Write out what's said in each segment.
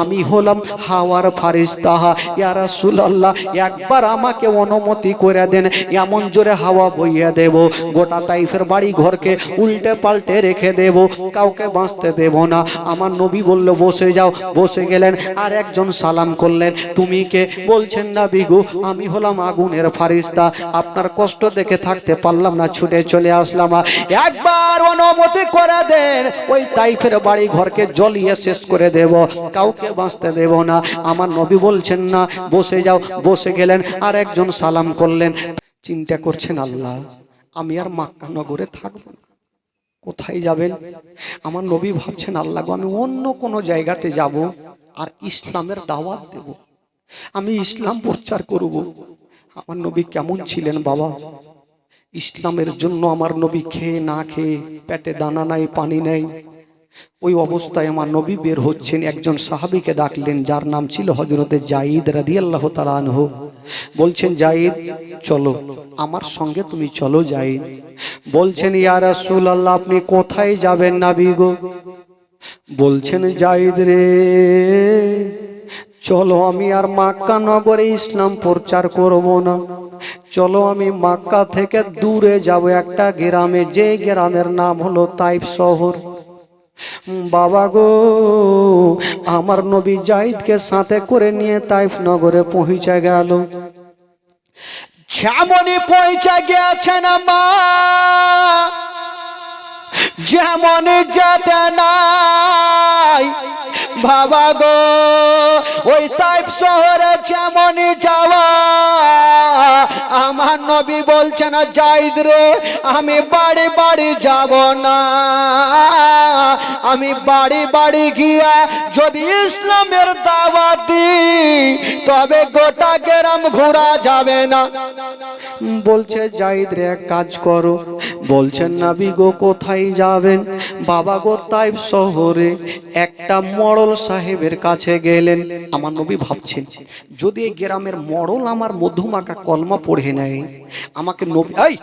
আমি হলাম হাওয়ার ফারিস্তা। ইয়া রাসূলুল্লাহ, একবার আমাকে অনুমতি করে দেন, এমন জোরে হাওয়া বইয়ে দেব। গোটা তাইফের বাড়ি ঘরকে উল্টে পাল্টে রেখে দেব, কাউকে বাঁচতে দেব না। আমার নবী বলল, বসে যাও। বসে গেলেন, আর একজন সালাম করলেন, তুমি কে? বলছেন না বিগু আমি হলাম আগুনের ফারিস্তা। আপনার কষ্ট দেখে থাকতে পারলাম না, ছুটে চলে আসলাম। একবার অনুমতি করে দেন, ওই তাইফের বাড়ি ঘরকে জ্বলিয়ে শেষ করে দেব, কাউকে বাঁচতে দেব না। আমার নবী বলছেন না, বসে যাও, বসে গেলেন আর একজন সালাম করলেন। চিন্তা করছেন আল্লাহ, আমি আর মাক্কা নগরে থাকব না। কোথায় যাবেন? আমার নবী ভাবছেন, আল্লাহ আমি অন্য কোনো জায়গাতে যাব আর ইসলামের দাওয়াত দেব। আমি ইসলাম প্রচার করব। আমার নবী কেমন ছিলেন বাবা? ইসলামের জন্য আমার নবী খেয়ে না খেয়ে পেটে দানা নাই, পানি নাই। ওই অবস্থায় আমার নবী বের হচ্ছেন, একজন সাহাবিকে ডাকলেন, যার নাম ছিল হজরতে জাইদ রাদিয়াল্লাহ তালানহ বলছেন জাইদ চলো, আমার সঙ্গে তুমি চলো জাইদ বলছেন ইয়ার সুল আল্লাহ আপনি কোথায় যাবেন নাবি গো? বলছেন জাইদ রে, চলো, আমি আর মাক্কা নগরে ইসলাম প্রচার করব না। চলো, আমি মাক্কা থেকে দূরে যাব, একটা গ্রামে, যে গ্রামের নাম হলো তাইফ শহর। বাবা গো, আমার নবী জাইদকে সাথে করে নিয়ে তাইফ নগরে পৌঁছে গেল। যেমনই পৌঁছে গেছেন মা যেমন যেতে নাই। বাবা গো, ওই তাইপ শহরে যেমনই যাওয়া, আমার নবী বলছেন জাইদ রে, আমি বাড়ি বাড়ি যাব না। আমি বাড়ি বাড়ি গিয়া যদি ইসলামের দাওয়াত দিই, তবে গোটা গ্রাম ঘোরা যাবে না। বলছে জাইদ রে, এক কাজ করো। বলছেন, নাবি গো, কোথায় যাবেন। বাবা গো তাইব শহরে একটা মড়ল সাহেবের কাছে গেলেন। আমার নবী ভাবছেন, যদি এই গ্রামের মড়ল আমার মধুমাকা কলমা পড়ে নেয়, আমাকে নবী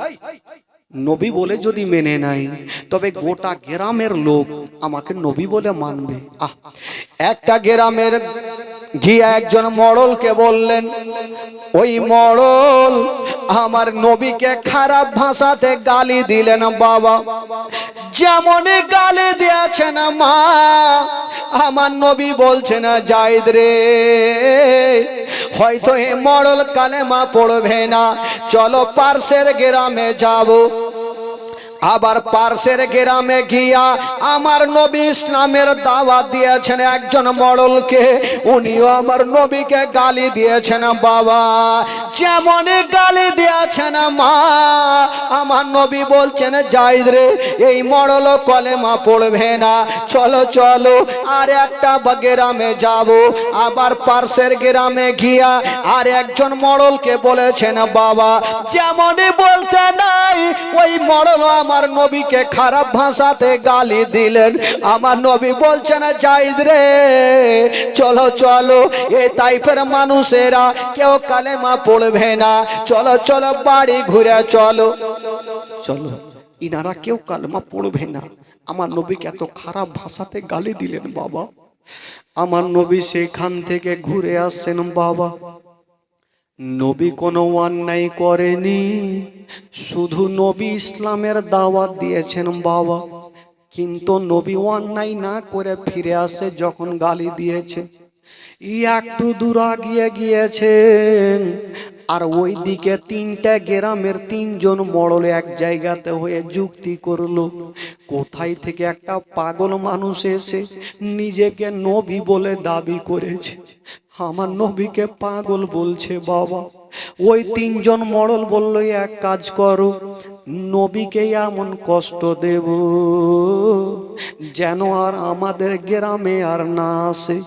নবী বলে যদি মেনে নাই তবে গোটা গ্রামের লোক আমাকে নবী বলে মানবে। আহ! একটা গ্রামের গিয়ে একজন মড়লকে বললেন, ওই মড়ল আমার নবীকে খারাপ ভাষাতে গালি দিলেন বাবা। যেমন গালি দিয়েছেন মা, আমার নবী বলছে না যাইদ রে, হয়তো এ মড়ল কালেমা পড়বে না। চলো পার্শ্বের গ্রামে যাব। আবার পার্শ্বের গ্রামে গিয়া আমার নবী ইসলামের দাওয়াত দিয়েছেন একজন মডলকে উনিও আমার নবীকে গালি দিয়েছেন, বাবা, যেমন গালি দিয়েছেন মা। আমার নবী বলছেন জাইদ রে, এই মডল কলেমা পড়বে না। চলো চলো, আর একটা গ্রামে যাব। আবার পার্শ্বের গ্রামে গিয়া আর একজন মডলকে বলেছেন, বাবা যেমনই বলতে নাই, ওই মডল আমার নবীকে খারাপ ভাষাতে গালি দিলেন। আমার নবী বলছেন জাইদ রে, চলো চলো, এ তাইফের মানুষেরা কেউ কালেমা পড়বে না। চলো চলো, বাড়ি ঘুরে চলো। চলো, ইনারা কেউ কালেমা পড়বে না। আমার নবীকে এত খারাপ ভাষাতে গালি দিলেন বাবা। আমার নবী সেখান থেকে ঘুরে আসছেন বাবা। নবী কোনো অন্যায় করেনি, শুধু নবী ইসলামের দাওয়াত দিয়েছেন বাবা। কিন্তু নবী অন্যায় না করে ফিরে আসে যখন গালি দিয়েছে। ই একটু দূর আগিয়ে গিয়েছেন, আর ওই দিকে তিনটা গ্রামের তিনজন মড়ল এক জায়গাতে হয়ে যুক্তি করল। কোথায় থেকে একটা পাগল মানুষ এসে নিজেকে নবী বলে দাবি করেছে। আমার নবীকে পাগল বলছে বাবা। ওই তিনজন মরল বলল, এক কাজ করো, নবীকে এমন কষ্ট দেব যেন আর আমাদের গ্রামে আর না আসে।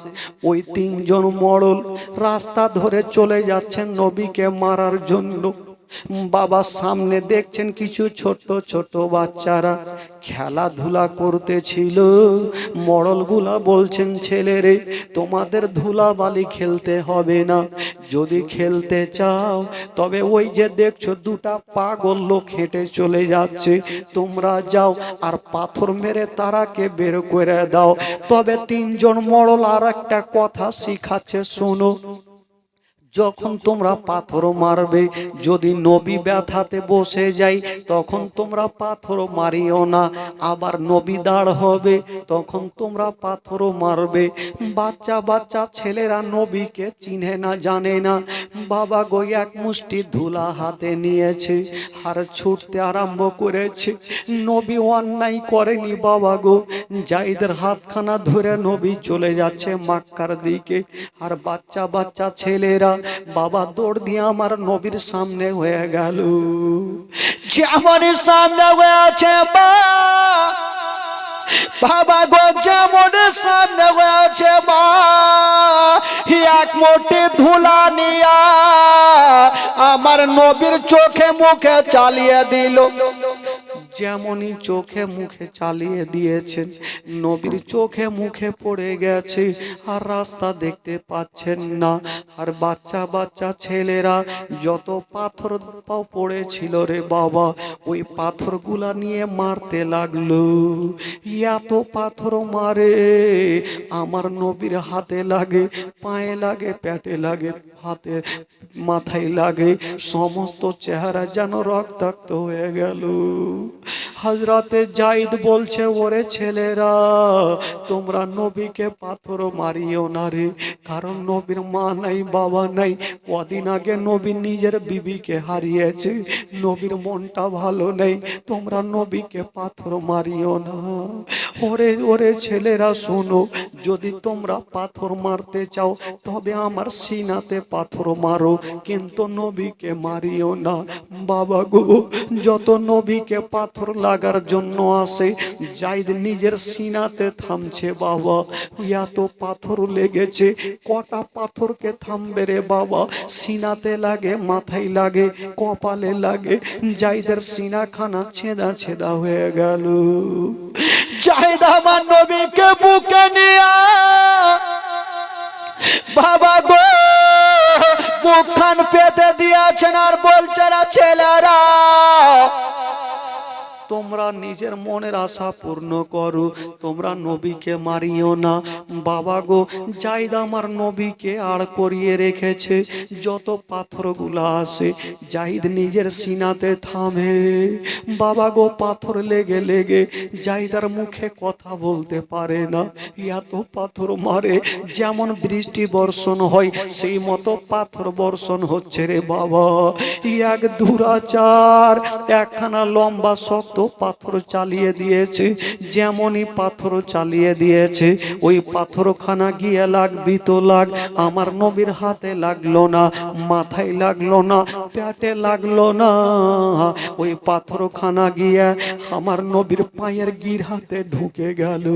ওই তিনজন মরল রাস্তা ধরে চলে যাচ্ছেন নবীকে মারার জন্য। বাবা সামনে দেখছেন কিছু ছোট ছোট বাচ্চারা খেলাধুলা করতেছিল। মরলগুলা বলছেন ছেলেরে তোমাদের ধুলাবালি খেলতে হবে না। যদি খেলতে চাও, তবে ওই যে দেখছ দুটা পাগল লোক হেঁটে চলে যাচ্ছে। তোমরা যাও আর পাথর মেরে তারাকে বের করে দাও। তবে তিনজন মরল আর একটা কথা শিখাচ্ছে, শোনো যখন তোমরা পাথর মারবে যদি নবী ব্যথাতে বসে যাই তখন তোমরা পাথর মারিও না। আবার নবী দাঁড় হবে তখন তোমরা পাথর মারবে। বাচ্চা বাচ্চা ছেলেরা নবীকে চিনে না জানে না। বাবা গো, এক মুষ্টি ধুলা হাতে নিয়েছে আর ছুটতে আরম্ভ করেছে। নবী অন্যায় করেনি বাবা গো যাইদের হাতখানা ধরে নবী চলে যাচ্ছে মাক্কার দিকে। আর বাচ্চা বাচ্চা ছেলেরা, বাবা দৌড় দিয়ে আমার নবীর সামনে হয়ে গেল। যেমন সামনে হয়েছে বা বাবা গো, যেমন সামনে হয়েছে বা এক মোটি ধুলা নিয়া আমার নবীর চোখে মুখে চালিয়ে দিল। যেমনই চোখে মুখে চালিয়ে দিয়েছেন, নবীর চোখে মুখে পড়ে গেছে, আর রাস্তা দেখতে পাচ্ছেন না। আর বাচ্চা বাচ্চা ছেলেরা, যত পাথর পড়েছিল রে বাবা, ওই পাথরগুলা নিয়ে মারতে লাগল। এত পাথর মারে, আমার নবীর হাতে লাগে, পায়ে লাগে, পেটে লাগে, হাতে মাথায় লাগে, সমস্ত চেহারা যেন রক্তাক্ত হয়ে গেল। হাজরাতে জাইদ বলছে, ওরে ছেলেরা, তোমরা নবীকে পাথর মারিও না রে। কারণ নবীর মা নাই, বাবা নাই। কদিন আগে নবী নিজের বিবিকে হারিয়েছে। নবীর মনটা ভালো নেই। তোমরা নবীকে পাথর মারিও না। ওরে ওরে ছেলেরা, শোনো, যদি তোমরা পাথর মারতে চাও, তবে আমার সিনাতে পাথর মারো। কিন্তু নবীকে মারিও না। বাবা গো, যত নবীকে পাথর লাগার জন্য আসে জাইদ নিজের সিনাতে থামছে, বাবা। এত পাথর লেগেছে, কটা পাথরকে থামবে রে বাবা? সিনাতে লাগে, মাথায় লাগে, কপালে লাগে। জাইদের সিনাখানা ছেদা ছেদা হয়ে গেল। জাহিদ আমার নবীকে বুকে নিয়া বাবা গো বুকখান পেতে দিয়েছেন আর বলছে না, ছেলেরা তোমরা নিজের মনের আশা পূর্ণ করো। তোমরা নবীকে মারিও না। বাবা গো জাইদ আমার নবীকে আড় করিয়ে রেখেছে। যত পাথরগুলো আসে জাহিদ নিজের সিনাতে থামে। বাবা গো, পাথর লেগে লেগে জাইদার মুখে কথা বলতে পারে না। এত পাথর মারে, যেমন বৃষ্টি বর্ষণ হয়, সেই মতো পাথর বর্ষণ হচ্ছে রে বাবা। এক দুরাচার একখানা লম্বা শক্ত পাথর চালিয়ে দিয়েছে, যেমনই পাথর চালিয়ে দিয়েছে। ওই পাথরখানা গিয়ে লাগবি তো লাগ, আমার নবীর হাতে লাগল না, মাথায় লাগল না পেটে লাগল না। ওই পাথরখানা গিয়ে আমার নবীর পায়ের গির হাতে ঢুকে গেল।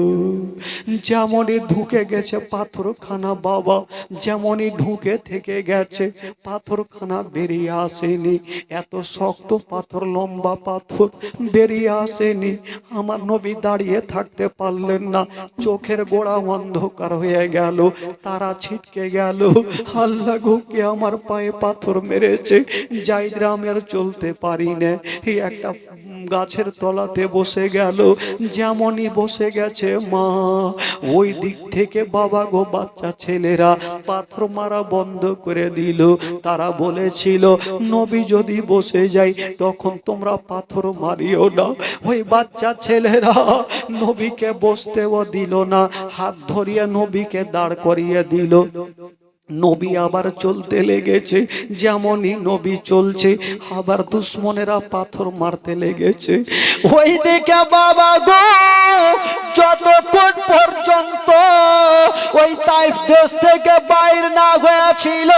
যেমনই ঢুকে গেছে পাথরখানা বাবা, যেমনই ঢুকে থেকে গেছে, পাথরখানা বেরিয়ে আসেনি। এত শক্ত পাথর, লম্বা পাথর বেরিয়ে আসেনি। আমার নবী দাঁড়িয়ে থাকতে পারলেন না। চোখের গোড়া অন্ধকার হয়ে গেল। তারা ছিটকে গেল। আল্লাহ ঘুকে আমার পায়ে পাথর মেরেছে। যাই গ্রামের চলতে পারি না এই একটা গাছের তলাতে বসে গেল। যেমনই বসে গেছে মা, ওই দিক থেকে বাবা গো বাচ্চা ছেলেরা পাথর মারা বন্ধ করে দিল। তারা বলেছিল, নবী যদি বসে যাই, তখন তোমরা পাথর মারিও না। ওই বাচ্চা ছেলেরা নবীকে বসতেও দিল না, হাত ধরিয়ে নবীকে দাঁড় করিয়ে দিল। নবী আবার চলতে লেগেছে, যেমনই নবী চলছে, আবার দুশ্মনেরা পাথর মারতে লেগেছে। ওই দিকে বাবা গো, যতক্ষণ পর্যন্ত ওই তাই তাইফ দেশ থেকে বাইর না হয়েছিল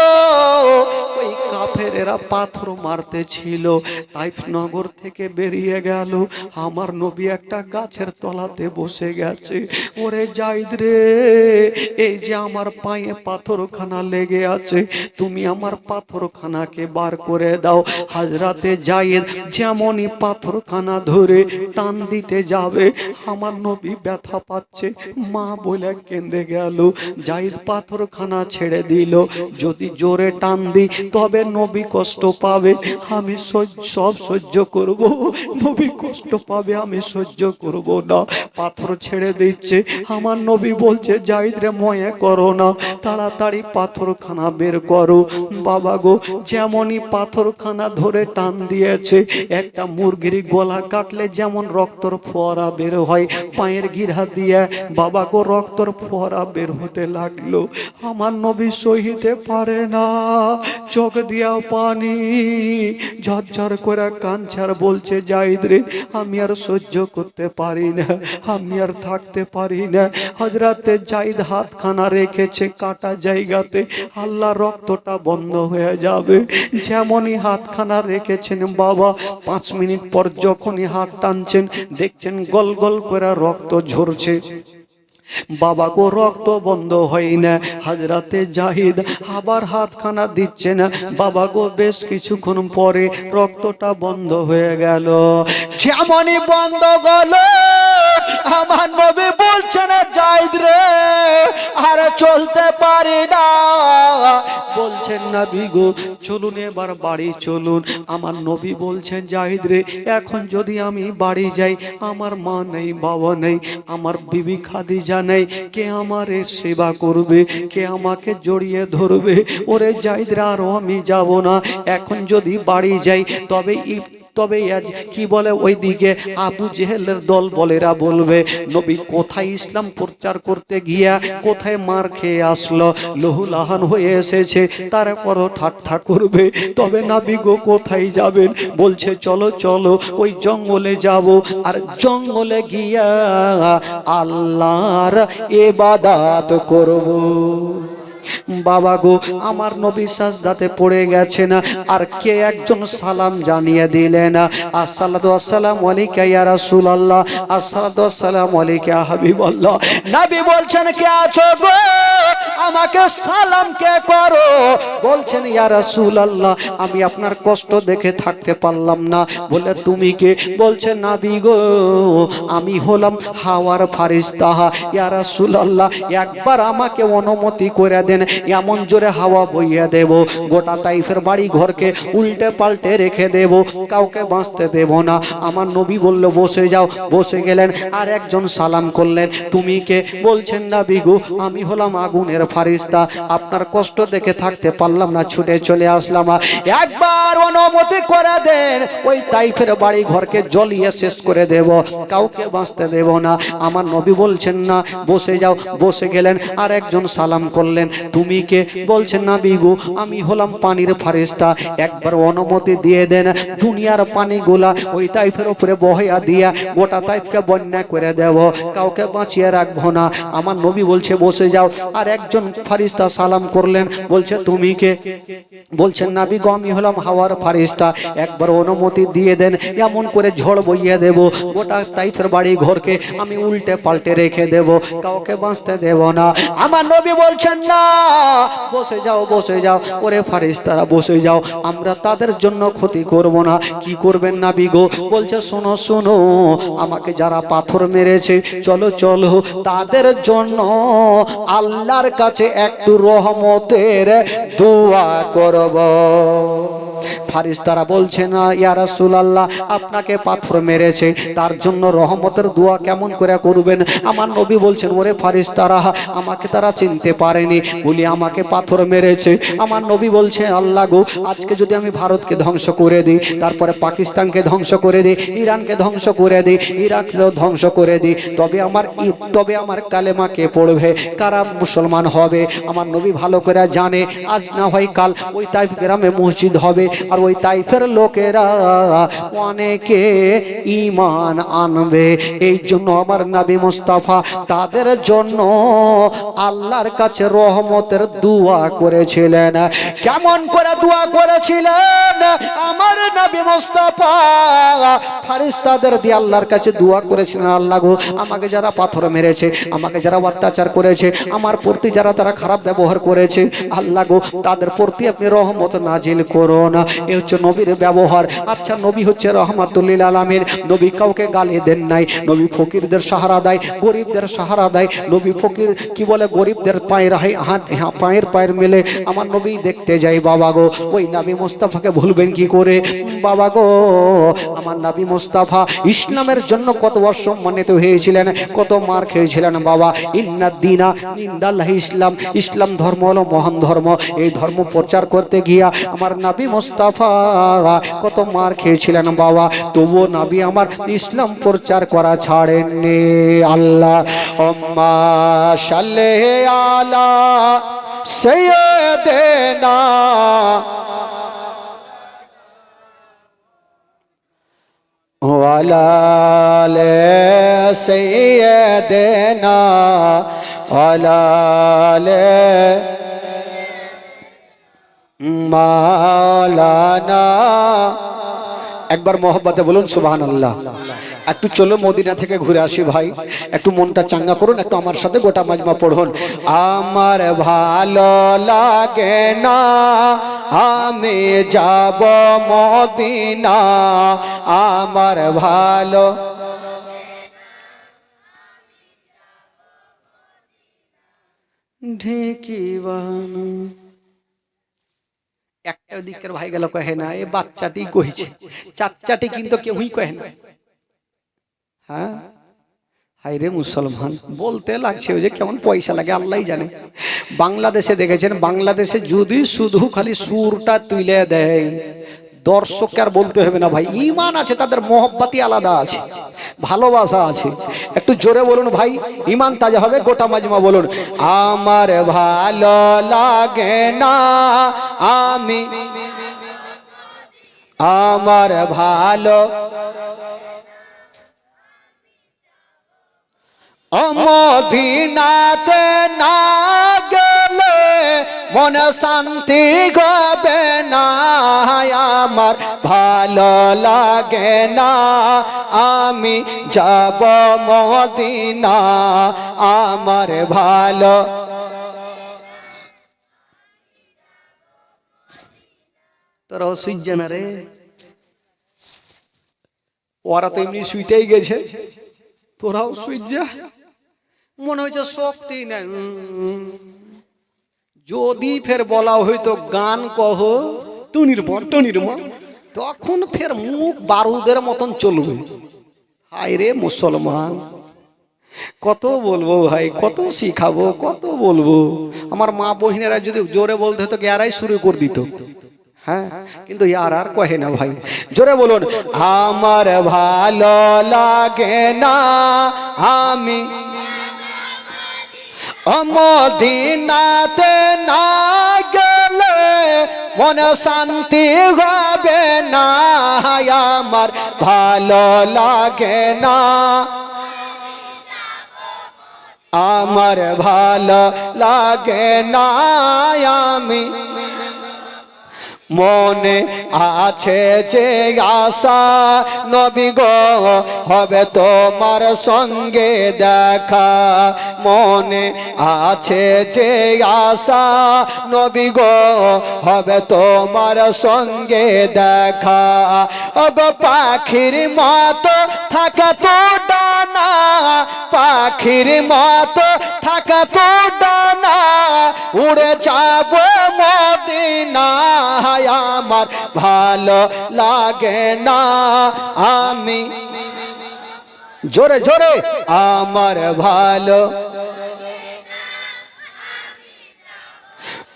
কাফেরেরা পাথর মারতে ছিল। তাইফ নগর থেকে বেরিয়ে গেল। আমার নবী একটা গাছের তলাতে বসে গেছে। ওরে জাইদ রে, এই যে আমার পায়ে পাথরখানা লেগে আছে, তুমি আমার পাথরখানাকে বার করে দাও। হাজরাতে জায়েদ যেমনই পাথরখানা ধরে টান দিতে যাবে, আমার নবী ব্যথা পাচ্ছে। মা বলে কেঁদে গেল। জাইদ পাথরখানা ছেড়ে দিল। যদি জোরে টান দিই তবে নবী কষ্ট পাবে, আমি সব সহ্য করব। নবী কষ্ট পাবে, আমি সহ্য করব না। পাথর ছেড়ে দিচ্ছে। আমার নবী বলছে জাইদ রে, ময়ে করো না। তাড়াতাড়ি পাথরখানা বের করো। বাবা গো, যেমনই পাথরখানা ধরে টান দিয়েছে, একটা মুরগির গলা কাটলে যেমন রক্তর ফোয়ারা বের হয়, পায়ের গিরা দিয়ে বাবা গো, রক্তর ফোয়ারা বের হতে লাগল। আমার নবী সহিতে পারে না। চোখ দিয়া পানি ঝরঝর করে কাঞ্চার বলছে জাইদ রে, আমি আর সহ্য করতে পারি না, আমি আর থাকতে পারি না। হজরাতে জাইদ হাতখানা রেখেছে কাটা জায়গাতে। আল্লাহ রক্তটা বন্ধ হয়ে যাবে। যেমনই হাতখানা রেখেছেন বাবা, পাঁচ মিনিট পর যখনই হাত টানছেন, দেখছেন গল গল করে রক্ত ঝরছে। বাবা গো রক্ত বন্ধ হয় না। হাজরাতে জাহিদ আবার হাতখানা দিচ্ছে না। বাবা গো বেশ কিছুক্ষণ পরে রক্তটা বন্ধ হয়ে গেল। যেমনই বন্ধ গেল আমার নবী বলছে না জাহিদ রে, আর চলতে পারি না। বলছেন না বিগো চলুন এবার বাড়ি চলুন। আমার নবী বলছেন, জাহিদ রে, এখন যদি আমি বাড়ি যাই, আমার মা নেই, বাবা নেই, আমার বিবি খাদিজা নেই, কে আমার সেবা করবে, কে আমাকে জড়িয়ে ধরবে? ওরে জাহিদ রে আরও আমি যাব না। এখন যদি বাড়ি যাই, তবে তবে আজ কি বলে ওইদিকে আবু জেহেলের দল বলেরা বলবে, নবী কোথায় ইসলাম প্রচার করতে গিয়া কোথায় মার খেয়ে আসলো? লহুলাহান হয়ে এসেছে তারপর ঠাট্টা করবে। তবে নাবি গো কোথায় যাবেন? বলছে, চলো চলো, ওই জঙ্গলে যাব। আর জঙ্গলে গিয়া আল্লাহর এবাদাত করব। বাবা গো, আমার নবী সাজদাতে পড়ে গেছে না, আর কে একজন সালাম জানিয়ে দিলেন আসসালাতু আসসালাম আলাইকা ইয়া রাসূলুল্লাহ, আসসালাতু আসসালাম আলাইকা হাবিবুল্লাহ। নবী বলছেন, কে আছো গো? আমাকে সালাম কে করো? বলছেন, ইয়া রাসূলুল্লাহ, আমি আপনার কষ্ট দেখে থাকতে পারলাম না। বলে, তুমি কে? বলছেন নাবি গো, আমি হলাম হাওয়ার ফারিস্তা। ইয়া রাসূলুল্লাহ, একবার আমাকে অনুমতি করে দেন, এমন জোরে হাওয়া বইয়ে দেব। গোটা তাইফের বাড়ি ঘরকে উল্টে পাল্টে রেখে দেব, কাউকে বাঁচতে দেব না। আমার নবী বলল, বসে যাও। বসে গেলেন, আর একজন সালাম করলেন, তুমি কে? বলছেন না বিগু আমি হলাম আগুনের ফারিস্তা, আপনার কষ্ট দেখে থাকতে পারলাম না, ছুটে চলে আসলাম। একবার অনুমতি করে দেন, ওই তাইফের বাড়ি ঘরকে জ্বলিয়ে শেষ করে দেব। কাউকে বাঁচতে দেব না। আমার নবী বলছেন না, বসে যাও। বসে গেলেন আর একজন সালাম করলেন, তুমি কে? বলছেন না বিগু আমি হলাম পানির ফারিস্তা। একবার অনুমতি দিয়ে দেন, দুনিয়ার পানিগুলা ওই তাইফের উপরে বহয়া দিয়া গোটা তাইফকে বন্যা করে দেব। কাউকে বাঁচিয়ে রাখব না। আমার নবী বলছে, বসে যাও। আর একজন ফারিস্তা সালাম করলেন, বলছে, তুমি কে? বলছেন না বিগু আমি হলাম হাওয়ার ফারিস্তা। একবার অনুমতি দিয়ে দেন, এমন করে ঝড় বইয়ে দেব। গোটা তাইফের বাড়ি ঘরকে আমি উল্টে পাল্টে রেখে দেব। কাউকে বাঁচতে দেব না। আমার নবী বলছেন, না, বসে যাও বসে যাও। ওরে ফারিস্তারা, বসে যাও। আমরা তাদের জন্য ক্ষতি করব না। কি করবেন না বিগো বলছে, শোনো শোনো, আমাকে যারা পাথর মেরেছে, চলো চলো। তাদের জন্য আল্লাহর কাছে একটু রহমতের দোয়া করব। ফারিস্তারা বলছে না ইয়া রাসূলুল্লাহ, আপনাকে পাথর মেরেছে, তার জন্য রহমতের দোয়া কেমন করে করবেন? আমার নবী বলছেন, ওরে ফারিস্তারা, আমাকে তারা চিনতে পারেনি, বলি আমাকে পাথর মেরেছে। আমার নবী বলছে, আল্লাহ গো, আজকে যদি আমি ভারতকে ধ্বংস করে দিই, তারপরে পাকিস্তানকে ধ্বংস করে দিই, ইরানকে ধ্বংস করে দিই, ইরাককেও ধ্বংস করে দিই, তবে আমার তবে আমার কালেমা কে পড়বে? কারা মুসলমান হবে? আমার নবী ভালো করে জানে, আজ না হয় কাল ওই তাইফ গ্রামে মসজিদ হবে আর ওই তাইফের লোকেরা অনেকে ইমান আনবে। এই জন্য আমার নাবি মুস্তাফা তাদের জন্য আল্লাহর কাছে রহমতের দোয়া করেছিলেন। কেমন করে দোয়া করেছিলেন? আমার নবী মুস্তাফা ফারিস্তাদের দিয়ে আল্লাহর কাছে দোয়া করেছিলেন, আল্লাহ গো, আমাকে যারা পাথর মেরেছে, আমাকে যারা অত্যাচার করেছে, আমার প্রতি যারা তারা খারাপ ব্যবহার করেছে, আল্লাহ গো, তাদের প্রতি আপনি রহমত নাজিল করুন। এ হচ্ছে নবীর ব্যবহার। আচ্ছা নবী হচ্ছে রহমাতুল্লিল আলমীর নবী কাউকে গালি দেন নাই। নবী ফকিরদের সাহারা দেয় গরিবদের সাহারা দেয়। নবী ফকির কি বলে? গরিবদের পায়ের হ্যাঁ, পায়ের পায়ের মেলে। আমার নবী দেখতে যাই বাবা গো। ওই নাবি মোস্তাফাকে ভুলবেন কি করে? বাবা গো আমার নাবি মোস্তাফা ইসলামের জন্য কত অসম্মানিত হয়েছিলেন কত মার খেয়েছিলেন বাবা। ইন্না দিনা ইন্দাল্লাহ ইসলাম। ইসলাম ধর্ম হলো মহান ধর্ম। এই ধর্ম প্রচার করতে গিয়া আমার নাবি মোস্তাফা কত মার খেয়েছিলেন বাবা। তবুও নাবি আমার ইসলাম প্রচার করা ছাড়েননি। আল্লাহ অম্মা সালে আলা সৈয়দেনা ওয়ালালে সৈয়দেনা ওয়ালালে মাওলানা একবার মহব্বতে বলুন সুবহান আল্লাহ একটু চলো মদিনা থেকে ঘুরে আসি ভাই। একটু মনটা চাঙ্গা করুন, একটু আমার সাথে গোটা মাজমা পড়ুন। আমার ভালো লাগে না, আমি যাব মদিনা। আমার ভালো ঢেকি বানু একটা দিকের ভাই গেল কহে, না, এ বাচ্চাটি কইছে। চাচ্চাটি কিন্তু কেউই কহে না। হ্যাঁ? হাই রে মুসলমান, বলতে লাগছে ওই যে কেমন পয়সা লাগে আল্লাহ জানে। বাংলাদেশে দেখেছেন, বাংলাদেশে যদি শুধু খালি সুরটা তুলে দেয়, দর্শককে আর বলতে হবে না ভাই ইমান আছে, তাদের মোহব্বতই আলাদা আছে। ভালোবাসা আছে। একটু জোরে বলুন ভাই ইমান তাজা হবে, গোটা মাজমা বলুন। আমার ভালো লাগে না আমি, আমার ভালো, অমদিনাতে না মনে শান্তি হবে না আমার ভালো লাগে না। আমি যাব মদিনা আমার ভালো তোরাও সুইজ না রে। ওরা তো এমনি শুইতেই গেছে। তোরাও সুইজ মনে হয়েছে শক্তি নাই। যদি ফের বলা হইতো গান কহ টুনির মন টুনির মন তখন ফের মুখ বারুদের মতন চলবে। হায় রে মুসলমান কত বলব ভাই কত শিখাবো কত বলব। আমার মা বহিনেরা যদি জোরে বলতে হতো গ্যারাই শুরু করে দিত। হ্যাঁ কিন্তু ইয়ার আর কহে না ভাই। জোরে বলুন আমার ভালো লাগে না আমি অমদিনাতে না গেলে মনে শান্তি হবে না। আমার ভালো লাগে না। আমার ভালো লাগে না। আমি মনে আছে যে আশা, নবী গো, হবে তোমার সঙ্গে দেখা। মনে আছে যে আশা, নবী গো, হবে তোমার সঙ্গে দেখা। ওগো পাখির মতো থাকা তো ডানা, পাখির মতো থাকা তো ডানা। উড়ে যাব মদিনা আমার ভালো লাগে না। আমি জোরে জোরে আমার ভালো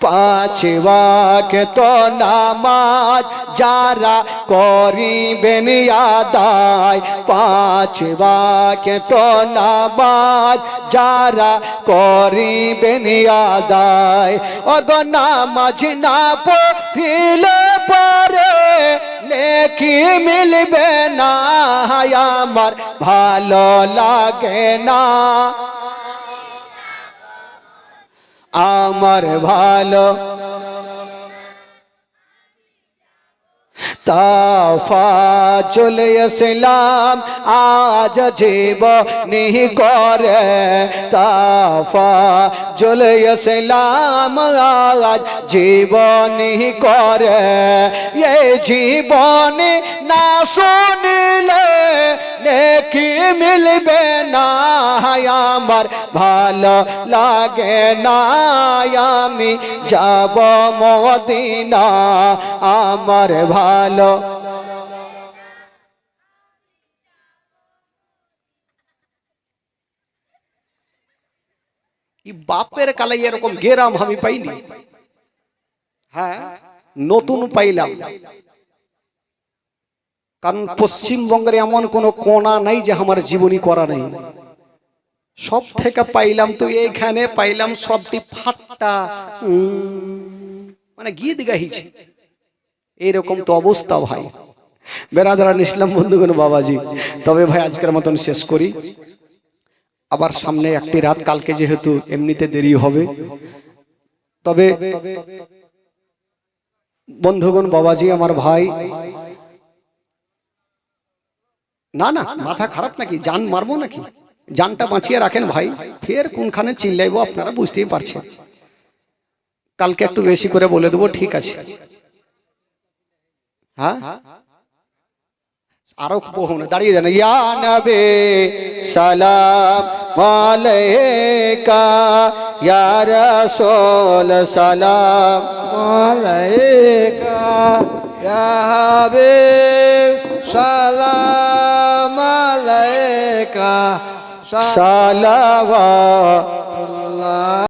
পাঁচ ওয়াক্ত নামাজ যারা করিবেন আদায়, পাঁচ ওয়াক্ত নামাজ যারা করিবেন আদায়। অগ নামাজ না পড়িলে পরে নেকি মিলবে না আমার ভালো লাগে না। আমার ভালো। তাফা চলে আসলাম, আজ জীব নিহি করে। তাফা চলে আসলাম, আজ জীবনী করে। এ জীবনে না শুনিলে নেকি মিলবে না আমার ভালো লাগে না, আমি যাব মদিনা, আমার ভালো বাপের কালাই এরকম গেরাম আমি পাইনি। হ্যাঁ নতুন পাইলাম। কারণ পশ্চিমবঙ্গের এমন কোনো কোনা নাই যে আমার জীবনী করা নেই। সব থেকে পাইলাম তো এইখানে, পাইলাম সবটি ফাট্টা। মানে গীত গাইছে এইরকম তো অবস্থা ভাই বেরাদারান ইসলাম বন্ধুগণ বাবাজি। তবে ভাই, আজকের মতন শেষ করি। আবার সামনে একটি রাত, কালকে যেহেতু এমনিতে দেরি হবে। তবে বন্ধুগণ, বাবাজি, আমার ভাই না না, মাথা খারাপ নাকি? জান মারবো নাকি? জানটা বাঁচিয়ে রাখেন ভাই। ফের কোনখানে চিল্লাইবো আপনারা বুঝতেই পারছেন। কালকে একটু বেশি করে বলে দেবো, ঠিক আছে। হ্যাঁ? আরও বহু দাঁড়িয়ে যান। ইয়া নবে সালাম আলাইকা, ইয়া রাসূল সালাম আলাইকা, ইয়া হাবিব সালাম। আলাইকা সালাওয়াত সাল্লাল্লাহ